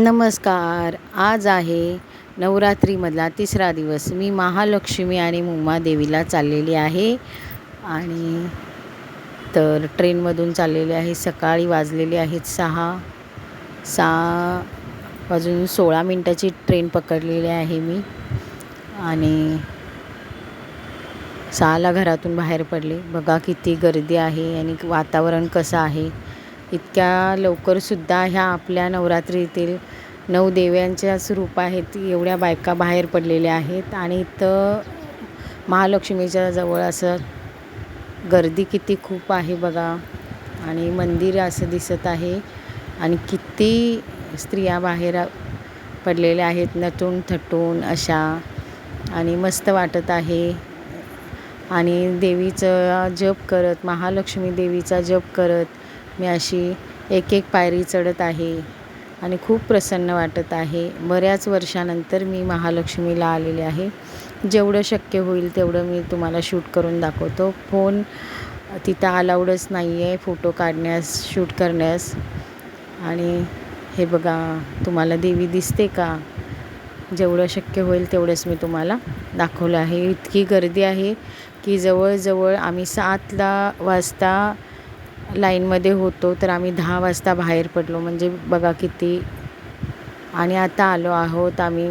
नमस्कार. आज आहे नवरात्रीमधला तिसरा दिवस. मी महालक्ष्मी आणि देवीला चाललेली आहे. आणि तर ट्रेनमधून चाललेले आहे. सकाळी वाजलेले आहेत सहा. सहा वाजून सोळा मिनटाची ट्रेन पकडलेली आहे मी. आणि सहाला घरातून बाहेर पडले. बघा किती गर्दी आहे आणि वातावरण कसं आहे. इतक्या लवकरसुद्धा ह्या आपल्या नवरात्रीतील नऊ देव्यांच्या रूप आहेत एवढ्या बायका बाहेर पडलेल्या आहेत आणि इथं महालक्ष्मीच्या जवळ असं गर्दी किती खूप आहे बघा. आणि मंदिर असं दिसत आहे आणि किती स्त्रिया बाहेर पडलेल्या आहेत नटून थटून अशा. आणि मस्त वाटत आहे. आणि देवीचं जप करत महालक्ष्मी देवीचा जप करत मी अशी एक एक पायरी चढत आहे आणि खूप प्रसन्न वाटत आहे. बऱ्याच वर्षानंतर मी महालक्ष्मीला आलेले आहे. जेवढं शक्य होईल तेवढं मी तुम्हाला शूट करून दाखवतो. फोन तिथं अलाउडच नाही आहे फोटो काढण्यास शूट करण्यास. आणि हे बघा तुम्हाला देवी दिसते का? जेवढं शक्य होईल तेवढंच मी तुम्हाला दाखवलं आहे. इतकी गर्दी आहे की जवळजवळ आम्ही सातला वाजता लाईनमध्ये होतो तर आम्ही दहा वाजता बाहेर पडलो. म्हणजे बघा किती. आणि आता आलो आहोत आम्ही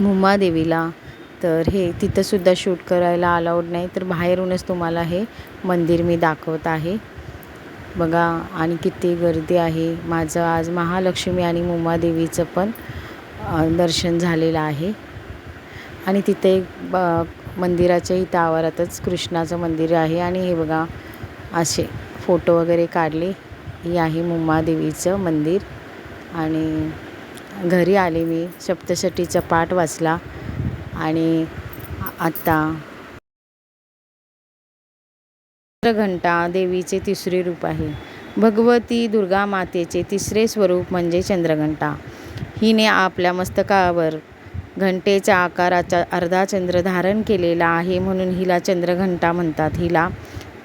मुंबादेवीला तर हे तिथंसुद्धा शूट करायला अलाउड नाही तर बाहेरूनच तुम्हाला हे मंदिर मी दाखवत आहे. बघा आणि किती गर्दी आहे. माझं आज महालक्ष्मी आणि मुंबादेवीचं पण दर्शन झालेलं आहे. आणि तिथे एक ब मंदिराच्या इथं आवारातच कृष्णाचं मंदिर आहे. आणि हे बघा असे फोटो वगैरे काढले. ही आहे मुंबादेवीचं मंदिर. आणि घरी आले मी. सप्तशतीचा पाठ वाचला. आणि आत्ता चंद्रघंटा देवीचे तिसरे रूप आहे. भगवती दुर्गा मातेचे तिसरे स्वरूप म्हणजे चंद्रघंटा. हिने आपल्या मस्तकावर घंटेच्या आकाराचा अर्धा चंद्र धारण केलेला आहे म्हणून हिला चंद्रघंटा म्हणतात. हिला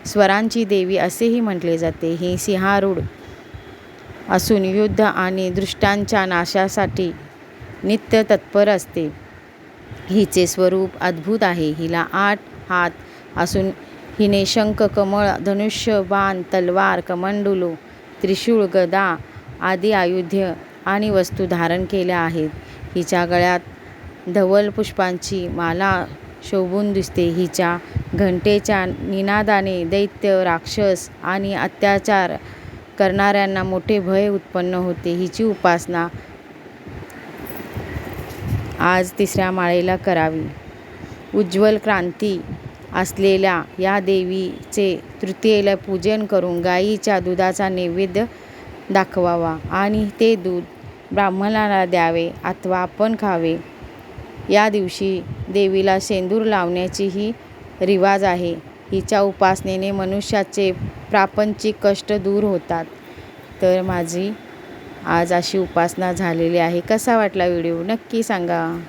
स्वरांची देवी असेही म्हटले जाते. ही सिंहारूढ असून युद्ध आणि दृष्टांच्या नाशासाठी नित्य तत्पर असते. हिचे स्वरूप अद्भुत आहे. हिला आठ हात असून हिने शंख कमळ धनुष्य बाण तलवार कमंडुलू त्रिशूळ गदा आदी आयुध्य आणि वस्तू धारण केल्या आहेत. हिच्या गळ्यात धवल पुष्पांची माला शोभून दिसते. हिच्या घंटेच्या निनादाने दैत्य राक्षस आणि अत्याचार करणाऱ्यांना मोठे भय उत्पन्न होते. हिची उपासना आज तिसऱ्या माळेला करावी. उज्ज्वल क्रांती असलेल्या या देवीचे तृतीयेला पूजन करून गाईच्या दुधाचा नैवेद्य दाखवावा आणि ते दूध ब्राह्मणाला द्यावे अथवा आपण खावे. या दिवशी देवीला शेंदूर लावण्याचीही रिवाज आहे. हिच्या उपासनेने मनुष्याचे प्रापंचिक कष्ट दूर होतात. तर माझी आज अशी उपासना झालेली आहे. कसा वाटला व्हिडिओ? नक्की सांगा.